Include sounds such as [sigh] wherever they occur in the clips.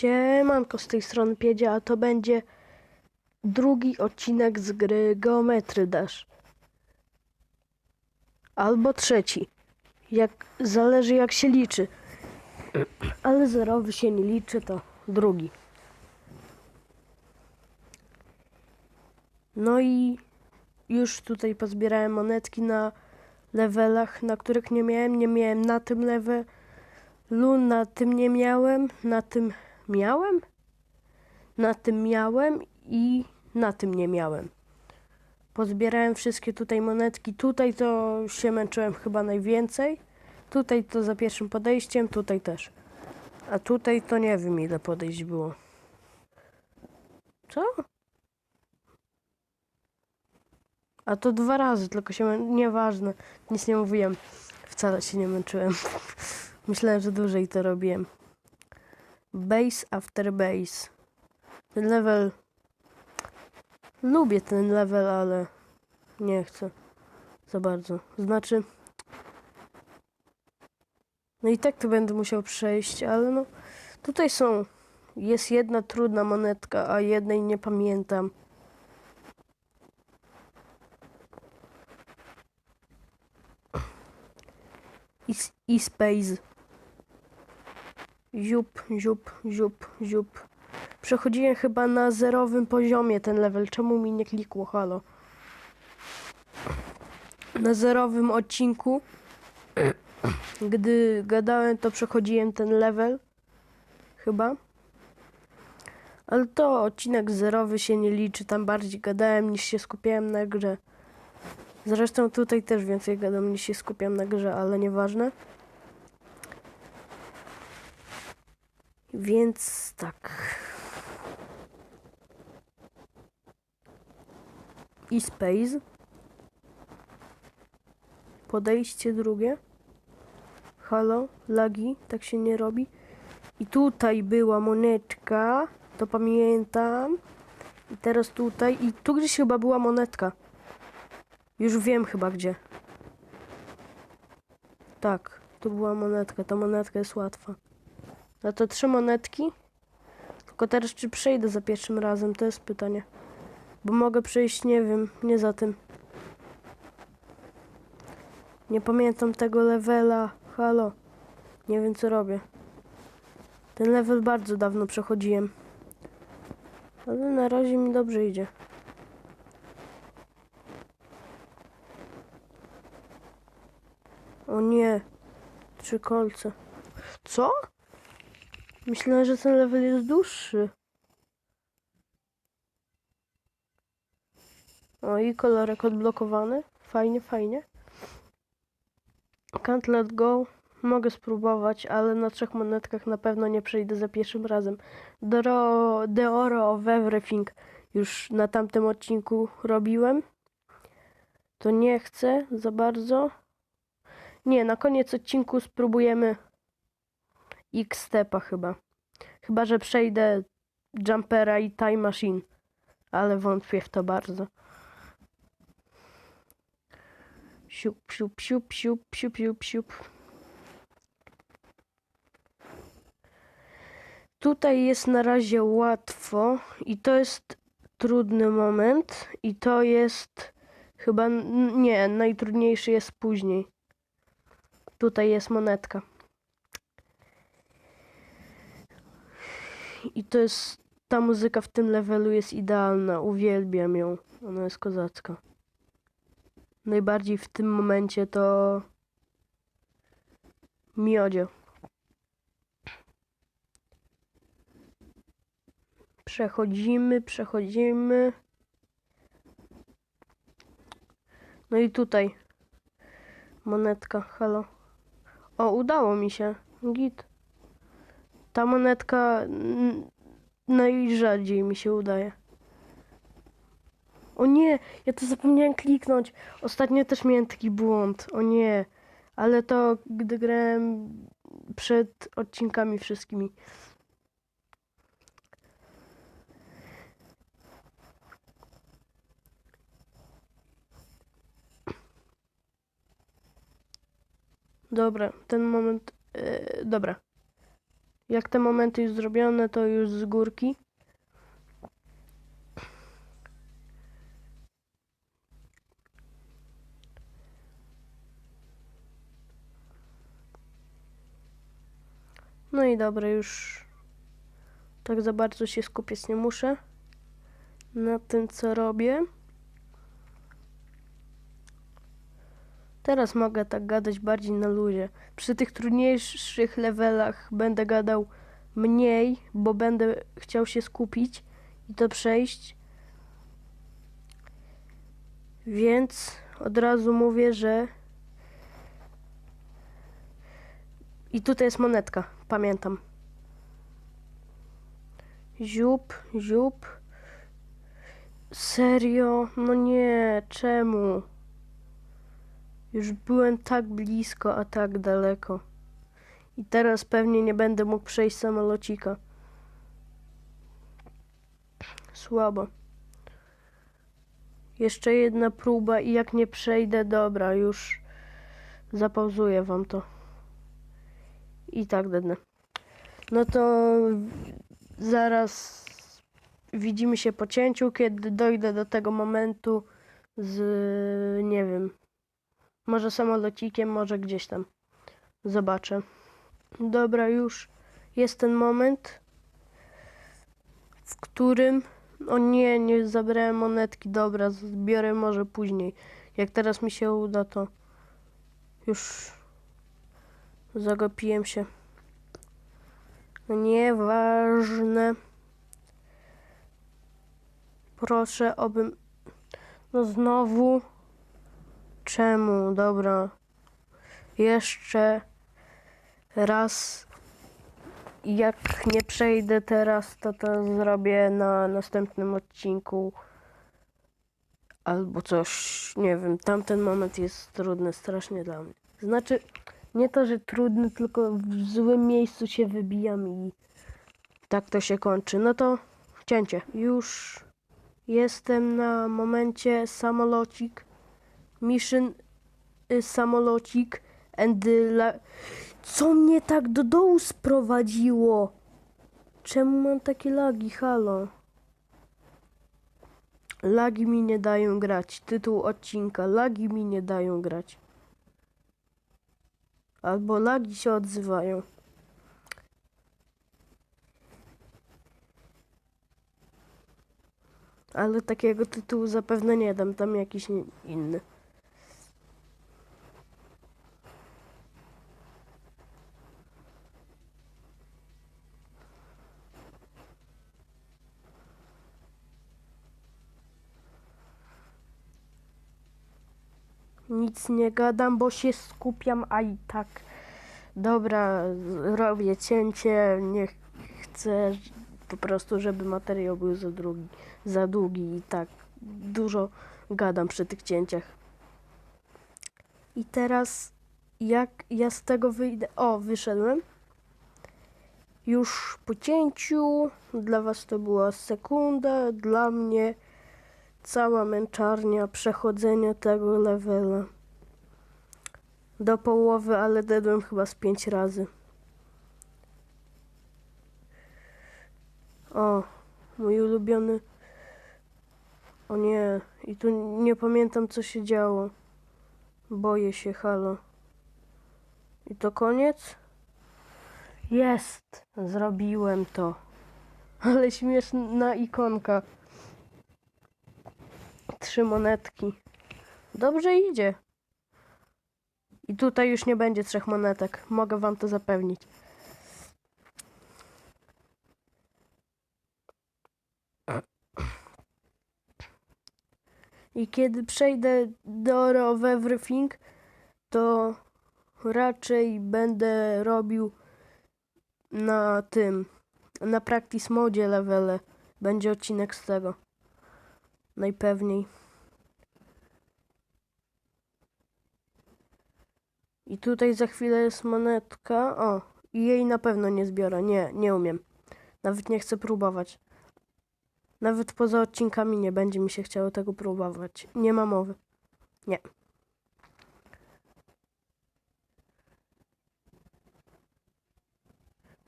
Siemanko z tej strony Piedzie, a to będzie drugi odcinek z gry Geometry Dash. Albo trzeci. Jak, zależy jak się liczy. [clears throat] Ale zerowy się nie liczy, to drugi. No i już tutaj pozbierałem monetki na levelach, na których nie miałem. Nie miałem na tym levelu, na tym nie miałem, na tym miałem, na tym miałem i na tym nie miałem. Pozbierałem wszystkie tutaj monetki. Tutaj to się męczyłem chyba najwięcej. Tutaj to za pierwszym podejściem, tutaj też. A tutaj to nie wiem ile podejść było. Co? A to dwa razy, tylko się nieważne. Nic nie mówiłem. Wcale się nie męczyłem. [laughs] Myślałem, że dłużej to robiłem. Base after base. Ten level. Lubię ten level, ale nie chcę za bardzo. Znaczy. No i tak to będę musiał przejść, ale no. Tutaj są. Jest jedna trudna monetka, a jednej nie pamiętam. I, space. Ziup, ziup, ziup, ziup. Przechodziłem chyba na zerowym poziomie ten level. Czemu mi nie klikło? Halo. Na zerowym odcinku, gdy gadałem, to przechodziłem ten level. Chyba. Ale to odcinek zerowy się nie liczy. Tam bardziej gadałem niż się skupiałem na grze. Zresztą tutaj też więcej gadam niż się skupiam na grze, ale nieważne. Więc tak. I space. Podejście drugie. Halo, lagi, tak się nie robi. I tutaj była monetka, to pamiętam. I teraz tutaj, i tu gdzieś chyba była monetka. Już wiem chyba gdzie. Tak, tu była monetka, ta monetka jest łatwa. No to trzy monetki. Tylko teraz czy przejdę za pierwszym razem, to jest pytanie. Bo mogę przejść, nie wiem, nie za tym. Nie pamiętam tego levela. Halo. Nie wiem co robię. Ten level bardzo dawno przechodziłem. Ale na razie mi dobrze idzie. O nie. Trzy kolce. Myślałem, że ten level jest dłuższy. O i kolorek odblokowany. Fajnie, fajnie. Can't let go. Mogę spróbować, ale na trzech monetkach na pewno nie przejdę za pierwszym razem. Doro, The Oro of Everything już na tamtym odcinku robiłem. To nie chcę za bardzo. Nie, na koniec odcinku spróbujemy X-Stepa chyba. Chyba, że przejdę Jumpera i Time Machine. Ale wątpię w to bardzo. Siup, siup, siup, siup, siup, siup, siup. Tutaj jest na razie łatwo i to jest trudny moment i to jest chyba, nie, najtrudniejszy jest później. Tutaj jest monetka. I to jest, ta muzyka w tym levelu jest idealna, uwielbiam ją, ona jest kozacka. Najbardziej w tym momencie to miodzio. Przechodzimy, przechodzimy. No i tutaj monetka, halo. O, udało mi się. Git. Ta monetka najrzadziej mi się udaje. O nie, ja to zapomniałem kliknąć. Ostatnio też miałem taki błąd. O nie. Ale to gdy grałem przed odcinkami wszystkimi. Dobra, ten moment. e, dobra. Jak te momenty już zrobione, to już z górki. No i dobra, już tak za bardzo się skupiać nie muszę na tym, co robię. Teraz mogę tak gadać bardziej na luzie. Przy tych trudniejszych levelach będę gadał mniej, bo będę chciał się skupić i to przejść. Więc od razu mówię, że. I tutaj jest monetka, pamiętam. Ziup, ziup. Serio? No nie, czemu? Już byłem tak blisko, a tak daleko. I teraz pewnie nie będę mógł przejść samolocika. Słabo. Jeszcze jedna próba i jak nie przejdę, dobra, już zapauzuję wam to. I tak dednę. No to zaraz widzimy się po cięciu, kiedy dojdę do tego momentu z, nie wiem, może samolocikiem, może gdzieś tam. Zobaczę. Dobra, już jest ten moment, w którym. O nie, nie zabrałem monetki. Dobra, zbiorę może później. Jak teraz mi się uda, to już zagapiłem się. No Nieważne. Proszę, obym. No znowu. Czemu? Dobra. Jeszcze raz. Jak nie przejdę teraz, to to zrobię na następnym odcinku. Albo coś, nie wiem. Tamten moment jest trudny strasznie dla mnie. Znaczy, nie to, że trudny, tylko w złym miejscu się wybijam i tak to się kończy. No to cięcie. Już jestem na momencie samolocik. Mission y, samolocik and la... Co mnie tak do dołu sprowadziło? Czemu mam takie lagi? Halo. Lagi mi nie dają grać. Tytuł odcinka. Lagi mi nie dają grać. Albo lagi się odzywają. Ale takiego tytułu zapewne nie dam. Tam jakiś inny. Nic nie gadam, bo się skupiam, a i tak. Dobra, robię cięcie. Nie chcę po prostu, żeby materiał był za, drugi, za długi i tak dużo gadam przy tych cięciach. I teraz, jak ja z tego wyjdę. O, wyszedłem. Już po cięciu. Dla Was to była sekunda, dla mnie cała męczarnia przechodzenia tego levela. Do połowy, ale dedłem chyba z pięć razy. O, mój ulubiony. O nie, i tu nie pamiętam co się działo. Boję się, halo. I to koniec? Jest! Zrobiłem to. Ale śmieszna ikonka. Trzy monetki. Dobrze idzie. I tutaj już nie będzie trzech monetek. Mogę wam to zapewnić. I kiedy przejdę do of Everything, to raczej będę robił na tym, na practice modzie levele. Będzie odcinek z tego. Najpewniej. I tutaj za chwilę jest monetka. O, i jej na pewno nie zbiorę. Nie, nie umiem. Nawet nie chcę próbować. Nawet poza odcinkami nie będzie mi się chciało tego próbować. Nie ma mowy. Nie.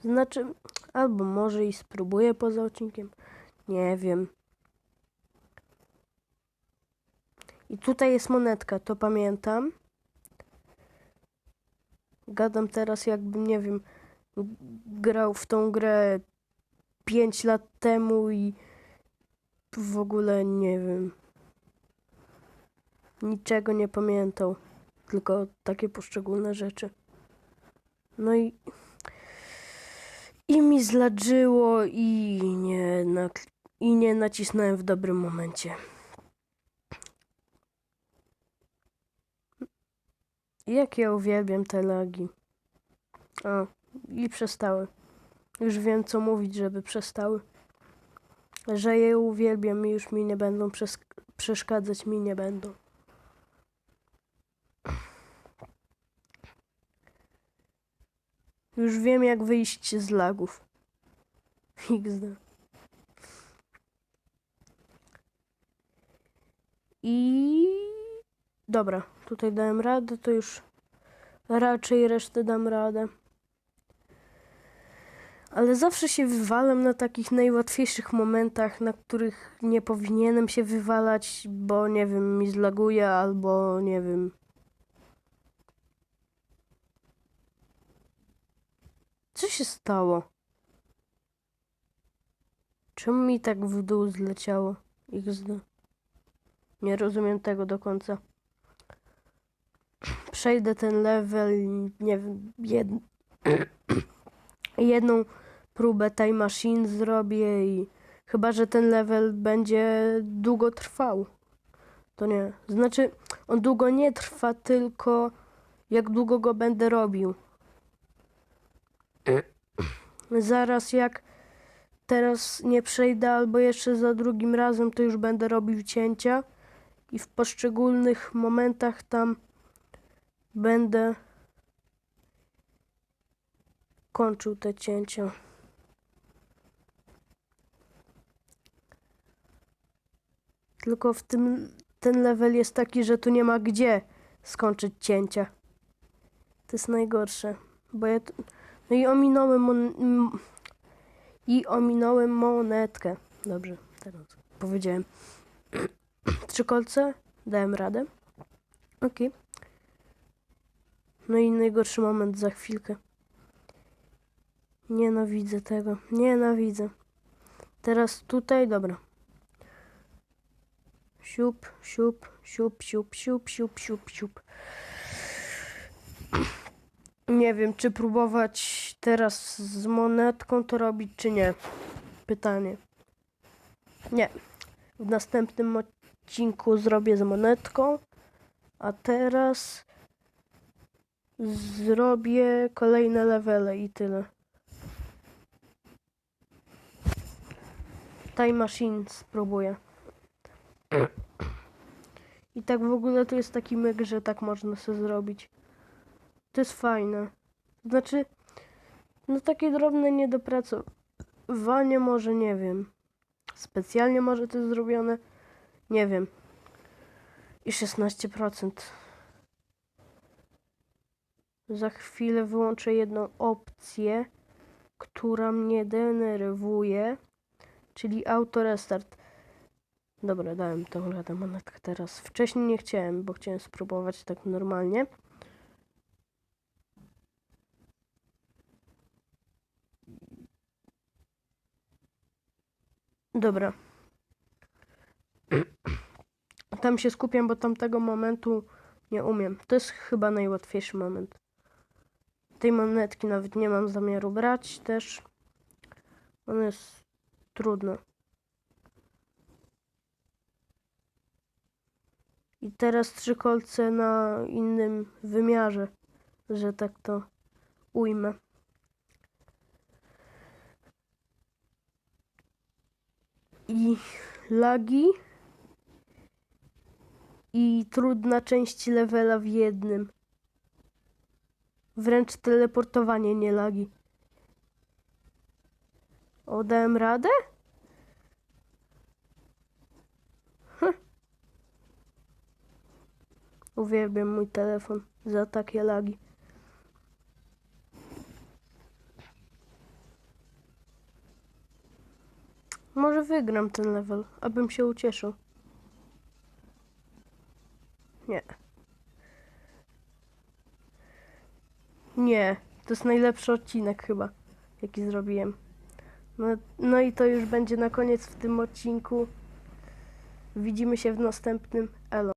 Znaczy, albo może i spróbuję poza odcinkiem. Nie wiem. I tutaj jest monetka, to pamiętam. Gadam teraz jakbym, nie wiem, grał w tą grę 5 lat temu i w ogóle nie wiem. Niczego nie pamiętał, tylko takie poszczególne rzeczy. No i i mi zladżyło i nie, i nie nacisnąłem w dobrym momencie. Jak ja uwielbiam te lagi. O, i przestały. Już wiem, co mówić, żeby przestały. Że je uwielbiam i już mi nie będą przes- przeszkadzać, mi nie będą. Już wiem, jak wyjść z lagów. XD. I dobra, tutaj dałem radę, to już raczej resztę dam radę. Ale zawsze się wywalam na takich najłatwiejszych momentach, na których nie powinienem się wywalać, bo nie wiem, mi zlaguje albo nie wiem. Co się stało? Czemu mi tak w dół zleciało? XD. Nie rozumiem tego do końca. Przejdę ten level, nie wiem, jed... [clears throat] jedną próbę tej machine zrobię i chyba, że ten level będzie długo trwał. To nie. Znaczy, on długo nie trwa, tylko jak długo go będę robił. [clears throat] Zaraz jak teraz nie przejdę, albo jeszcze za drugim razem, to już będę robił cięcia i w poszczególnych momentach tam będę kończył te cięcia. Tylko w tym ten level jest taki, że tu nie ma gdzie skończyć cięcia. To jest najgorsze, bo ja tu... No i ominąłem mon... i ominąłem monetkę. Dobrze, teraz powiedziałem. [clears throat] Trzy kolce, dałem radę. Okej. No i najgorszy moment za chwilkę. Nienawidzę tego. Nienawidzę. Teraz tutaj, dobra. Siup, siup, siup, siup, siup, siup, siup, siup. Nie wiem, czy próbować teraz z monetką to robić, czy nie. Pytanie. Nie. W następnym odcinku zrobię z monetką, a teraz zrobię kolejne levele i tyle. Time Machine spróbuję. I tak w ogóle to jest taki myk, że tak można sobie zrobić. To jest fajne. Znaczy, no takie drobne niedopracowanie może, nie wiem. Specjalnie może to jest zrobione. Nie wiem. I 16%. Za chwilę wyłączę jedną opcję, która mnie denerwuje, czyli auto restart. Dobra, dałem tą radę monetkę teraz. Wcześniej nie chciałem, bo chciałem spróbować tak normalnie. Dobra. Tam się skupiam, bo tamtego momentu nie umiem. To jest chyba najłatwiejszy moment. Tej monetki nawet nie mam zamiaru brać też. Ona jest trudna. I teraz trzy kolce na innym wymiarze, że tak to ujmę. I lagi i trudna część levela w jednym. Wręcz teleportowanie nie lagi. O, dałem radę? Hm. Uwielbiam mój telefon za takie lagi. Może wygram ten level, abym się ucieszył. Nie. Nie, to jest najlepszy odcinek chyba, jaki zrobiłem. No, no i to już będzie na koniec w tym odcinku. Widzimy się w następnym. Elo.